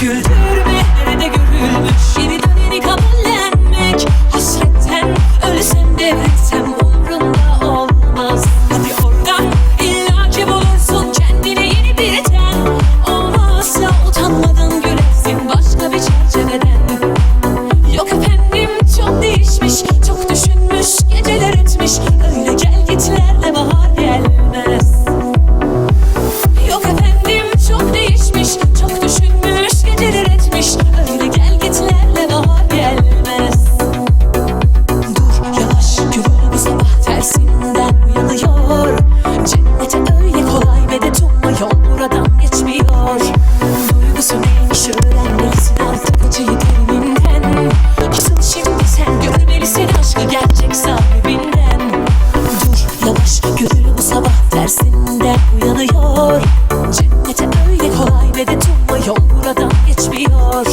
Güldür boş Gönül bu sabah tersinde uyanıyor. Cennete öyle kolay ve de yol buradan geçmiyor.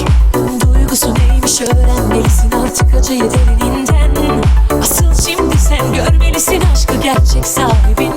Duygusu neymiş öğrenmelisin artık acıyı derininden Asıl şimdi sen görmelisin aşkı gerçek sahibi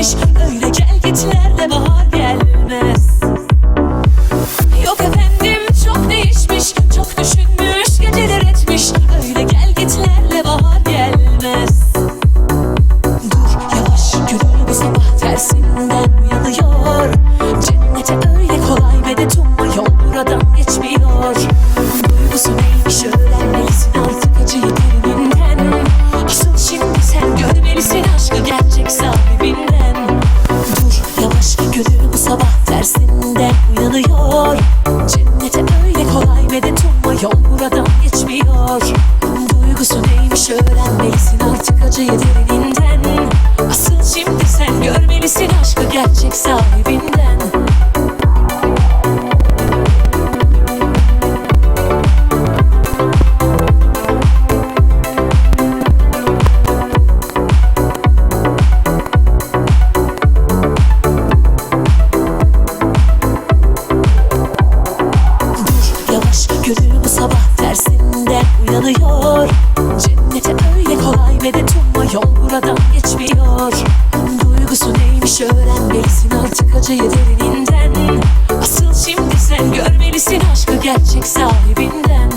Öyle gel gitler. gölgesinde uyanıyor. Cennete öyle kolay ve de durma buradan geçmiyor. Duygusu neymiş öğrenmelisin artık acıyı derininden Asıl şimdi sen görmelisin aşkı gerçek sahibinden. bu sabah tersinde uyanıyor. Cennete öyle kolay ve de tüm yol buradan geçmiyor. Duygusu neymiş öğrenmelisin artık acıyı derininden Asıl şimdi sen görmelisin aşkı gerçek sahibinden.